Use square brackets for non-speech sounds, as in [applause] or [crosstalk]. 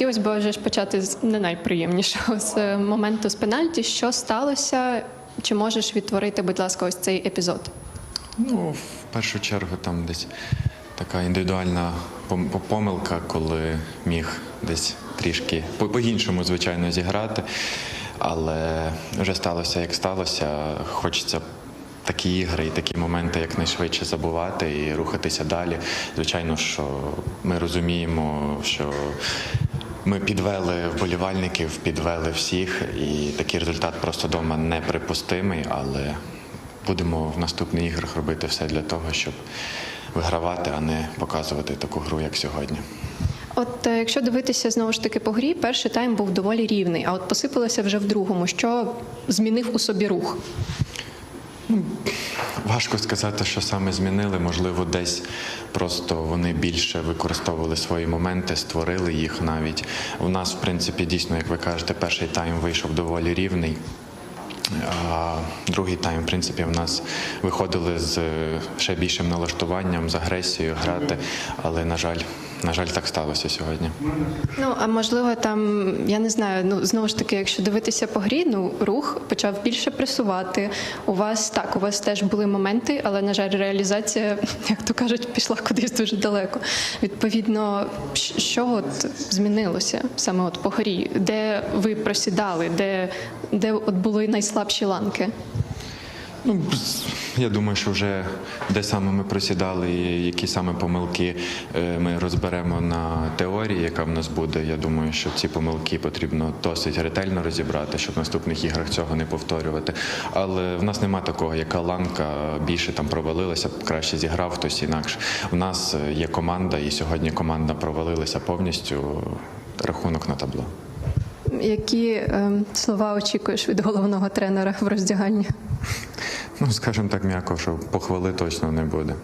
Хотілося б вже ж почати з не найприємнішого з е, моменту з пенальті. Що сталося? Чи можеш відтворити, будь ласка, ось цей епізод? Ну, в першу чергу, там десь така індивідуальна помилка, коли міг десь трішки по- по-іншому, звичайно, зіграти. Але вже сталося, як сталося. Хочеться такі ігри і такі моменти якнайшвидше забувати і рухатися далі. Звичайно, що ми розуміємо, що ми підвели вболівальників, підвели всіх, і такий результат просто вдома неприпустимий, але будемо в наступних іграх робити все для того, щоб вигравати, а не показувати таку гру, як сьогодні. От е, якщо дивитися знову ж таки по грі, перший тайм був доволі рівний, а от посипалося вже в другому. Що змінив у собі рух? Важко сказати, що саме змінили. Можливо, десь просто вони більше використовували свої моменти, створили їх навіть. У нас, в принципі, дійсно, як ви кажете, перший тайм вийшов доволі рівний. А другий тайм, в принципі, в нас виходили з е, ще більшим налаштуванням, з агресією грати, але, на жаль, на жаль, так сталося сьогодні. Ну а можливо, там я не знаю. Ну знову ж таки, якщо дивитися по грі, ну рух почав більше пресувати. У вас так, у вас теж були моменти, але на жаль, реалізація, [laughs] як то кажуть, пішла кудись дуже далеко. Відповідно, що от змінилося саме от по грі, де ви просідали, де, де от були найслабші ланки? Ну, я думаю, що вже де саме ми просідали, які саме помилки е, ми розберемо на теорії, яка в нас буде. Я думаю, що ці помилки потрібно досить ретельно розібрати, щоб в наступних іграх цього не повторювати. Але в нас нема такого, яка ланка більше там провалилася, краще зіграв хтось інакше. У нас е, є команда, і сьогодні команда провалилася повністю. Рахунок на табло. Які ем, слова очікуєш від головного тренера в роздягальні? Ну, скажімо так, м'яко, що похвали точно не буде.